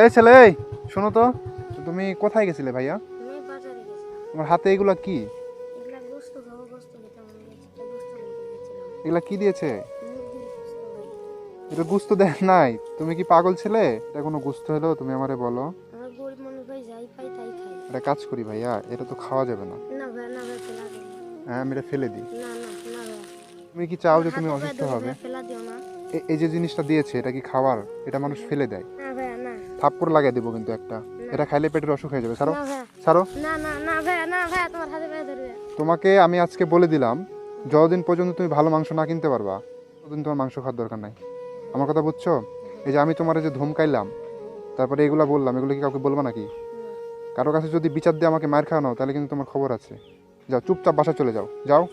এই ছেলে এই শোনো তো। তুমি কোথায় গেছিলে ভাইয়া? তোমার হাতে এগুলা কি? এগুলা কি দিয়েছে? এটা গুস্ত দেয় নাই। তুমি কি পাগল ছেলে? এটা কোনো গুস্ত হলো তুমি আমারে বলো। এটা কাজ করি ভাইয়া এটা তো খাওয়া যাবে না। হ্যাঁ আমি এটা ফেলে দিই। তুমি কি চাও যে তুমি অসুস্থ হবে? এই যে জিনিসটা দিয়েছে এটা কি খাওয়ার? এটা মানুষ ফেলে দেয়। থাপ্পড় লাগিয়ে দেবো কিন্তু একটা। এটা খাইলে পেটের অসুখ হয়ে যাবে। সারো ভাই। না না না ভাই না ভাই তোমার হাতে পায়ে ধরবে। তোমাকে আমি আজকে বলে দিলাম যতদিন পর্যন্ত তুমি ভালো মাংস না কিনতে পারবা ততদিন তোমার মাংস খাওয়ার দরকার নাই। আমার কথা বুঝছ? এই যে আমি তোমার যে ধমকাইলাম তারপরে এগুলা বললাম এগুলো কি কাউকে বলবা নাকি? কারও কাছে যদি বিচার দিয়ে আমাকে মার খাওয়ানো তাহলে কিন্তু তোমার খবর আছে। যাও চুপচাপ বাসা চলে যাও। যাও।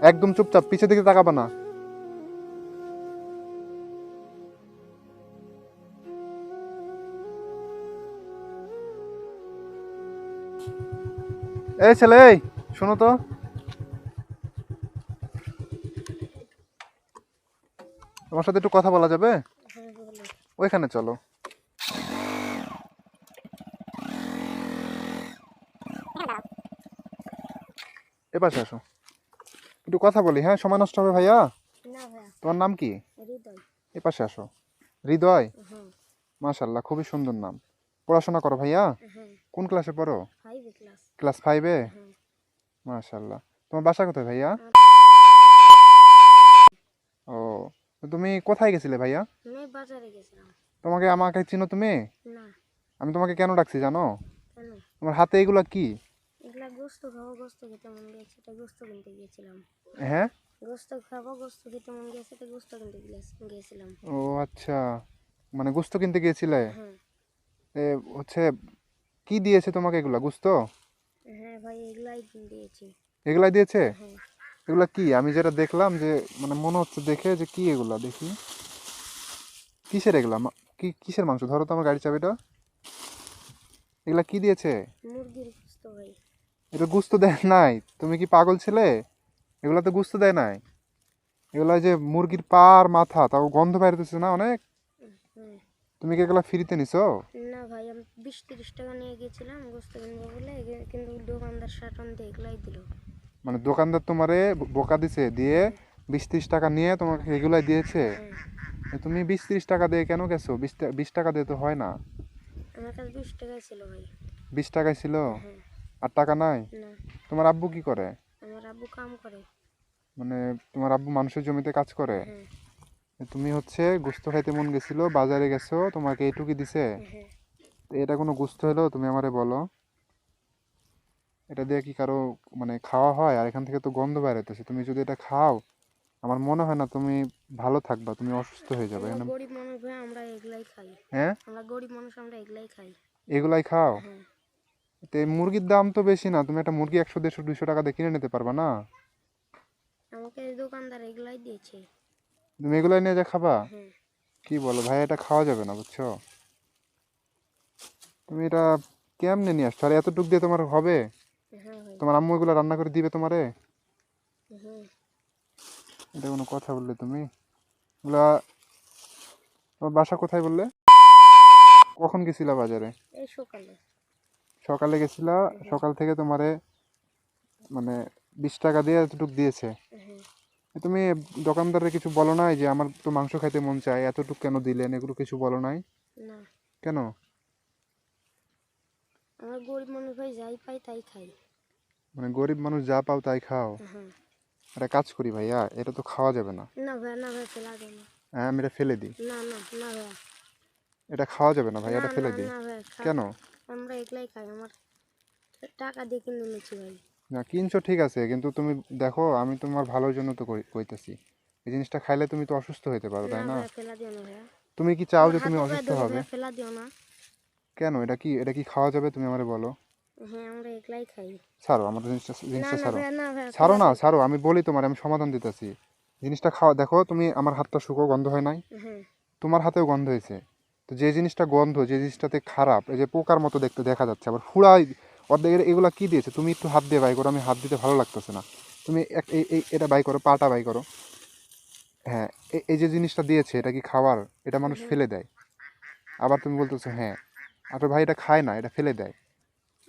একদম চুপচাপ পিছের দিকে তাকাবা না। এই ছেলে এই শোনো তো। তোমার সাথে একটু কথা বলা যাবে? ওইখানে চলো। এপাশে আসো। একটু কথা বলি হ্যাঁ? সময় নষ্ট হবে ভাইয়া? তোমার নাম কি? এপাশে আসো। হৃদয়? হ্যাঁ। মাশাল্লাহ খুবই সুন্দর নাম। পড়াশোনা করো ভাইয়া? হ্যাঁ। কোন ক্লাসে পড়ো? ক্লাস ফাইভে মাশাল্লাহ তোমার বাসা কোথায় ভাইয়া? ও তুমি কোথায় গেছিলে ভাইয়া? তোমাকে আমাকে চিনো তুমি? আমি তোমাকে কেন ডাকছি জানো? তোমার হাতে এগুলা কি? গোস্ত খাব গোস্ত খেতে মন গেছে তাই গোস্ত কিনতে গিয়েছিলাম। হ্যাঁ? গোস্ত খাব গোস্ত খেতে মন গেছে তাই গোস্ত কিনতে গিয়েছিলাম। ও আচ্ছা। মানে গুস্ত কিনতে গিয়েছিলে? হ্যাঁ হচ্ছে কি দিয়েছে তোমাকে এগুলা গুস্ত? হ্যাঁ ভাই এগুলাই দিয়েছি। এগুলাই দিয়েছে? হ্যাঁ এগুলা কি? আমি যেটা দেখলাম যে মানে মনে হচ্ছে দেখে যে কি এগুলা দেখি। কিসের এগুলা? কি কিসের মাংস? ধরো তো আমার গাড়ি চাবিটা। এগুলা কি দিয়েছে? মুরগির গোস্ত ভাই। এটা গুস্ত দেয় নাই। তুমি কি পাগল ছেলে? এগুলা তো গুস্ত দেয় নাই। এগুলা যে মুরগির পার মাথা তাও গন্ধ বাইরেতেছে না অনেক? হ্যাঁ তুমি কি এগুলা ফ্রিতে নিছো? না ভাই আমি বিশ তিরিশ টাকা নিয়ে গেছিলাম গোস্ত কিনবো বলে কিন্তু দোকানদার শাটন দিয়ে এগুলাই দিল। মানে দোকানদার তোমারে বোকা দিছে দিয়ে বিশ ত্রিশ টাকা নিয়ে তোমাকে এগুলাই দিয়েছে? হ্যাঁ। তুমি বিশ ত্রিশ টাকা দিয়ে কেন গেছো? বিশ টাকা দিয়ে তো হয় না। আমার কাছে বিশ টাকাই ছিল ভাই। বিশ টাকায় ছিল? হ্যাঁ। আর টাকা নাই? তোমার আব্বু কি করে? আমার আব্বু কাম করে। মানে তোমার আব্বু মানুষের জমিতে কাজ করে? হ্যাঁ। তুমি হচ্ছে গুস্ত খাইতে মন গেছিল বাজারে গেছো তোমাকে এইটুকি দিছে। তো এটা কোনো গুস্ত হলো তুমি আমারে বলো। এটা দিয়ে কি কারও মানে খাওয়া হয়? আর এখান থেকে তো গন্ধ বাইরেতেছে তুমি যদি এটা খাও আমার মনে হয় না তুমি ভালো থাকবা তুমি অসুস্থ হয়ে যাবে। গরিব মানুষ ভাই আমরা এগুলাই খাই। হ্যাঁ? আমরা গরিব মানুষ আমরা এগুলাই খাই। এগুলাই খাও? হ্যাঁ। তো মুরগির দাম তো বেশি না তুমি একটা মুরগি একশো দেড়শো দুইশো টাকা দিয়ে কিনে নিতে পারবা না? আমাকে দোকানদার এগুলাই দিয়েছে। তুমি এগুলাই নিয়ে যা খাবা। কি বলো ভাই এটা খাওয়া যাবে না বুঝছ? তুমি এটা কেমনে নিয়ে আসছো? আর এতটুক দিয়ে তোমার হবে? হ্যাঁ তোমার আম্মু এগুলো রান্না করে দিবে তোমারে? এটা কোনো কথা বললে তুমি? এগুলা তোমার বাসা কোথায় বললে? কখন গেছিলা বাজারে? সকালে। সকালে গেছিলা সকাল থেকে তোমারে মানে বিশ টাকা দিয়ে এতটুক দিয়েছে। হ্যাঁ। তুমি দোকানদারে কিছু বলো নাই যে আমার তো মাংস খাইতে মন চায় এতটুক কেন দিলেন? এগুলো কিছু বলো নাই? না। কেন? আমরা গরিব মানুষ ভাই যাই পাই তাই খাই। মানে গরিব মানুষ যা পাও তাই খাও। হ্যাঁ। একটা কাজ করি ভাইয়া এটা তো খাওয়া যাবে না। না ভাই না ভাই ফেলা দিও না। হ্যাঁ আমি এটা ফেলে দিই। না না না ভাই। এটা খাওয়া যাবে না ভাই এটা ফেলে দিই। কেন? আমরা এগুলাই খাই আমার টাকা দিয়ে কিনে নিচ্ছি ভাই। না কিনছো ঠিক আছে কিন্তু তুমি দেখো আমি তোমার ভালোর জন্য তো কই- কইতেছি। এই জিনিসটা খাইলে তুমি তো অসুস্থ হইতে পারো তাই না? তুমি কি চাও যে তুমি অসুস্থ হবে? কেন? এটা কি এটা কি খাওয়া যাবে তুমি আমারে বলো? হ্যাঁ আমরা এগুলাই খাই। ছাড়ো আমার জিনিসটা জিনিসটা না ছাড়ো। ছাড়ো না। ছাড়ো আমি বলি তোমার আমি সমাধান দিতেছি। জিনিসটা খাওয়া দেখো তুমি আমার হাতটা শুকো গন্ধ হয় নাই? হ্যাঁ। তোমার হাতেও গন্ধ হয়েছে। তো যে জিনিসটা গন্ধ যে জিনিসটাতে খারাপ এই যে পোকার মতো দেখতে দেখা যাচ্ছে আবার ফুড়াই অর্ধেক এগুলো কী দিয়েছে? তুমি একটু হাত দিয়ে বাই করো আমি হাত দিতে ভালো লাগতেছে না। তুমি এক এই এই এটা বাই করো পাটা বাই করো। হ্যাঁ এই যে জিনিসটা দিয়েছে এটা কি খাওয়ার? এটা মানুষ ফেলে দেয়। আবার তুমি বলতেছো হ্যাঁ। আর ভাই এটা খায় না এটা ফেলে দেয়।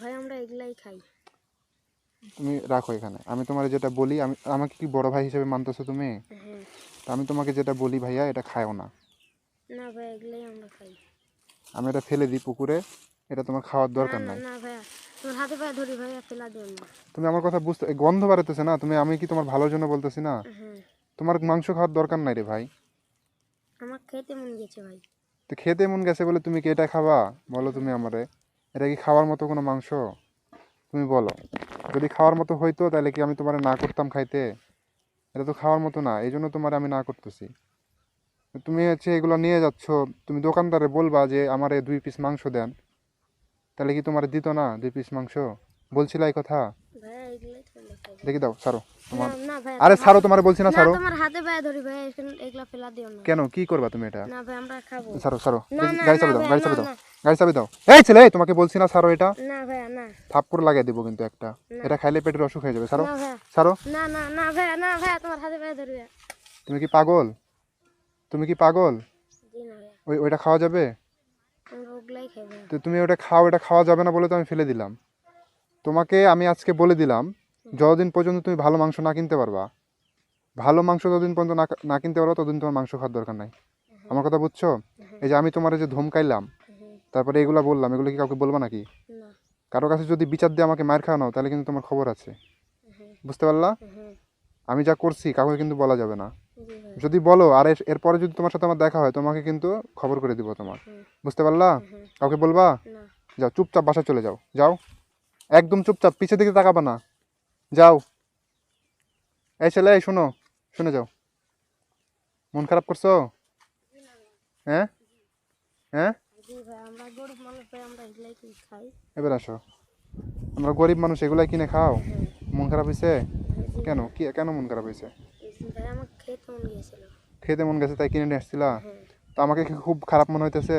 ভাই আমরা এগুলাই খাই। তুমি রাখো এখানে। আমি তোমার যেটা বলি আমি আমাকে কি বড় ভাই হিসেবে মানতেছো তুমি? হ্যাঁ। তো আমি তোমাকে যেটা বলি ভাইয়া এটা খায়ও না। না ভাই এগুলাই আমরা খাই। আমি এটা ফেলে দিই পুকুরে এটা তোমার খাওয়ার দরকার নাই। না ভাইয়া। তোমার হাতে পায়ে ধরি ভাইয়া ফেলা দিও না তুমি আমার কথা বুঝতে গন্ধ বাড়াতেছে না? তুমি আমি কি তোমার ভালোর জন্য বলতেছি না? হ্যাঁ। তোমার মাংস খাওয়ার দরকার নাই রে ভাই। আমার খেতে মন গেছে ভাই। তো খেতে মন গেছে বলে তুমি কি এটা খাবা? বলো তুমি আমারে। এটা কি খাওয়ার মতো কোনো মাংস? তুমি বলো। যদি খাওয়ার মতো হইতো তাহলে কি আমি তোমারে না করতাম খাইতে? এটা তো খাওয়ার মতো না এই জন্য তোমার আমি না করতেছি। তুমি হচ্ছে এগুলো নিয়ে যাচ্ছ। তুমি দোকানদারে বলবা যে আমারে দুই পিস মাংস দেন। তাহলে কি তোমার দিত না দুই পিস মাংস? বলছিলা এই কথা? দেখি দাও সারো তোমার ভাই আরে সারো তোমার বলছি না সারো তোমার হাতে পায়ে ধরি ভাই এগুলা ফেলা দিও না। কেন? কি করবা তুমি এটা? না ভাই আমরা খাব। সারো সারো গাড়ি না, দাও গাড়ি না, দাও। গাড়ি চাবি দাও। এই ছেলে তোমাকে বলছি না সারো এটা। না ভাইয়া না। থাপ্পড় লাগিয়ে দেবো কিন্তু একটা। এটা খাইলে পেটের অসুখ হয়ে যাবে সারো সারো না না না ভাইয়া না ভাইয়া তোমার হাতে পায়ে ধরি তুমি কি পাগল? তুমি কি পাগল? ওই ওইটা খাওয়া যাবে? ওগুলাই ভাইয়া তো তুমি ওটা খাও এটা খাওয়া যাবে না বলে তো আমি ফেলে দিলাম। তোমাকে আমি আজকে বলে দিলাম যতদিন পর্যন্ত তুমি ভালো মাংস না কিনতে পারবা ভালো মাংস যতদিন পর্যন্ত না কিনতে পারবা ততদিন তোমার মাংস খাওয়ার দরকার নাই। আমার কথা বুঝছ? এই যে আমি তোমার যে ধমকাইলাম তারপরে এগুলো বললাম এগুলো কি কাউকে বলবা নাকি? কারও কাছে যদি বিচার দিয়ে আমাকে মার খাওয়ানো তাহলে কিন্তু তোমার খবর আছে। বুঝতে পারলা? আমি যা করছি কাউকে কিন্তু বলা যাবে না। যদি বলো আর এর- এরপরে যদি তোমার সাথে আমার দেখা হয় তোমাকে কিন্তু খবর করে দিব তোমার। বুঝতে পারলা? কাউকে বলবা? যাও চুপচাপ বাসা চলে যাও। যাও। একদম চুপচাপ পিছের দিকে তাকাবা না। যাও। এই ছেলে এই শোনো শুনে যাও। মন খারাপ করছ? হ্যাঁ? হ্যাঁ? এবার আসো। আমরা গরিব মানুষ এগুলাই কিনে খাও। মন খারাপ হয়েছে কেন? কি কেন মন খারাপ হয়েছে খেতে মন গিয়েছিল খেতে মন গেছে তাই কিনে নিয়ে আসছিলা? হ্যাঁ। তো আমাকে কি খুব খারাপ মনে হইতেছে?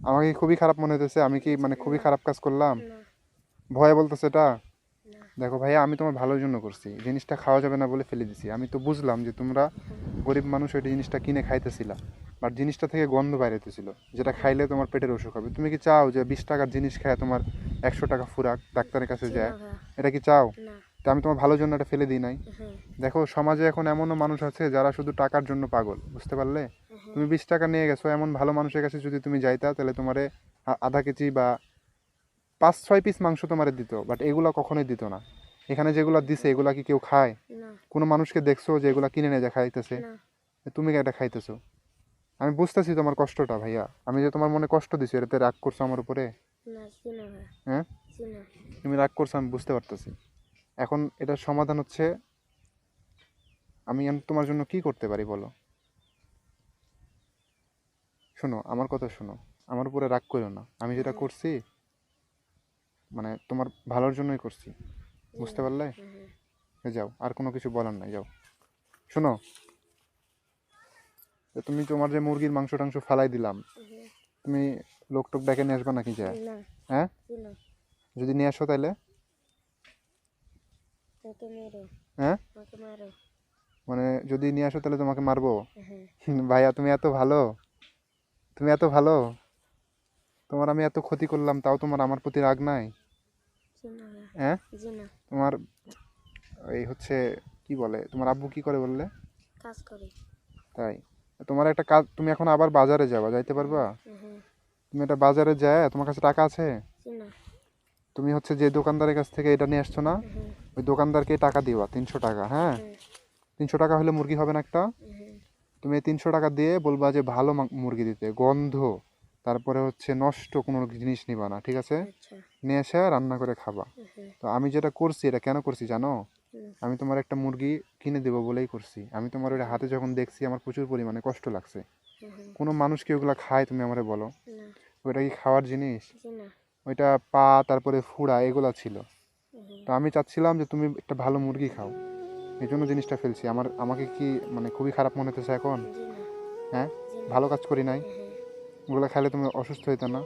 আমাকে খুবই খারাপ মনে হইতেছে? আমি কি মানে খুবই খারাপ কাজ করলাম? ভয় ভয়ে বলতেছে এটা? দেখো ভাইয়া আমি তোমার ভালোর জন্য করছি। জিনিসটা খাওয়া যাবে না বলে ফেলে দিছি। আমি তো বুঝলাম যে তোমরা গরিব মানুষ ওই জিনিসটা কিনে খাইতেছিলা। বাট জিনিসটা থেকে গন্ধ বাইরেতেছিল যেটা খাইলে তোমার পেটের অসুখ হবে। তুমি কি চাও যে বিশ টাকার জিনিস খায় তোমার একশো টাকা ফুরাক ডাক্তারের কাছে যায়? এটা কি চাও? না। তা আমি তোমার ভালোর জন্য এটা ফেলে দিই নাই। হ্যাঁ। দেখো সমাজে এখন এমনও মানুষ আছে যারা শুধু টাকার জন্য পাগল বুঝতে পারলে? হ্যাঁ তুমি বিশ টাকা নিয়ে গেছো এমন ভালো মানুষের কাছে যদি তুমি যাইতা তাহলে তোমারে আধা কেজি বা পাঁচ ছয় পিস মাংস তোমারে দিত বাট এগুলা কখনোই দিত না। এখানে যেগুলো দিছে এগুলা কি কেউ খায়? কোনো মানুষকে দেখছ যে এগুলা কিনে নিয়ে যা খাইতেছে? তুমি এটা খাইতেছো? আমি বুঝতেছি তোমার কষ্টটা ভাইয়া। আমি যে তোমার মনে কষ্ট দিছি এটাতে রাগ করছ আমার উপরে? হ্যাঁ? তুমি রাগ করছ আমি বুঝতে পারতেছি। এখন এটার সমাধান হচ্ছে আমি তোমার জন্য কি করতে পারি বলো? শোনো আমার কথা শোনো। আমার উপরে রাগ করো না। আমি যেটা করছি মানে তোমার ভালোর জন্যই করছি। বুঝতে পারলে? যাও আর কোনো কিছু বলার নাই যাও। শোনো তুমি তোমার যে মুরগির মাংস টাংস ফালাই দিলাম তুমি লোকটোক ডেকে নিয়ে আসবে নাকি যায়? না। হ্যাঁ? যদি নিয়ে আসো তাহলে হ্যাঁ? মানে যদি নিয়ে আসো তাহলে তোমাকে মারবো? হ্যাঁ। ভাইয়া তুমি এত ভালো। তুমি এত ভালো। তোমার আমি এত ক্ষতি করলাম তাও তোমার আমার প্রতি রাগ নাই? হ্যাঁ? তোমার এই হচ্ছে কি বলে তোমার আব্বু কি করে বললে? কাজ করি। তাই। তোমার একটা কাজ তুমি এখন আবার বাজারে যাবা যাইতে পারবা? তুমি একটা বাজারে যায় তোমার কাছে টাকা আছে? তুমি হচ্ছে যে দোকানদারের কাছ থেকে এটা নিয়ে আসছো না? ওই দোকানদারকে টাকা দিবা তিনশো টাকা হ্যাঁ? তিনশো টাকা হলে মুরগি হবে না একটা? তুমি এই তিনশো টাকা দিয়ে বলবা যে ভালো মুরগি দিতে। গন্ধ তারপরে হচ্ছে নষ্ট কোনো জিনিস নিবা না ঠিক আছে? আচ্ছা। নিয়ে এসে রান্না করে খাবা। তো আমি যেটা করছি এটা কেন করছি জানো? আমি তোমার একটা মুরগি কিনে দেবো বলেই করছি। আমি তোমার ওটা হাতে যখন দেখছি আমার প্রচুর পরিমাণে কষ্ট লাগছে। কোনো মানুষ কি ওগুলো খায় তুমি আমারে বলো। ওইটা কি খাওয়ার জিনিস? ওইটা পা তারপরে ফুড়া এগুলো ছিল। তো আমি চাচ্ছিলাম যে তুমি একটা ভালো মুরগি খাও। এই জন্য জিনিসটা ফেলছি। আমার আমাকে কি মানে খুবই খারাপ মনে হতেছে এখন? হ্যাঁ? ভালো কাজ করি নাই। ওগুলো খাইলে তুমি অসুস্থ হইতে না।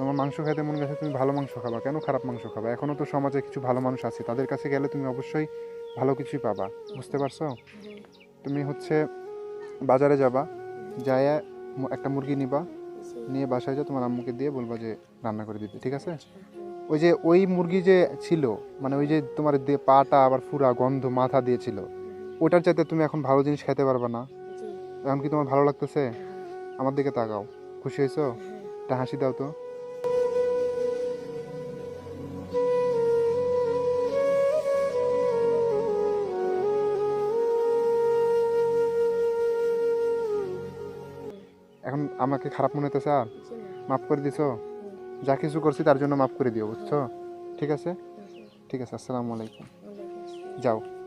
আমার মাংস খাইতে মনে গেছে তুমি ভালো মাংস খাবা। কেন খারাপ মাংস খাবা? এখনও তো সমাজে কিছু ভালো মানুষ আছে। তাদের কাছে গেলে তুমি অবশ্যই ভালো কিছুই পাবা। বুঝতে পারছ? তুমি হচ্ছে বাজারে যাবা যায় একটা মুরগি নিবা। নিয়ে বাসায় যাও তোমার আম্মুকে দিয়ে বলবা যে রান্না করে দিতে। ঠিক আছে? আচ্ছা, ওই যে ওই মুরগি যে ছিল মানে ওই যে তোমার পাটা আবার ফুরা গন্ধ মাথা দিয়েছিল ওটার চাইতে তুমি এখন ভালো জিনিস খেতে পারবে না। এখন কি তোমার ভালো লাগতেছে? আমার দিকে তাকাও। খুশি হয়েছো? হ্যাঁ। একটা হাসি দাও তো। এখন আমাকে খারাপ মনে হতেছে আর? মাফ করে দিছো? যা কিছু করছি তার জন্য মাফ করে দিও বুঝছ? ঠিক আছে? হুম, ঠিক আছে আসসালামু আলাইকুম। যাও।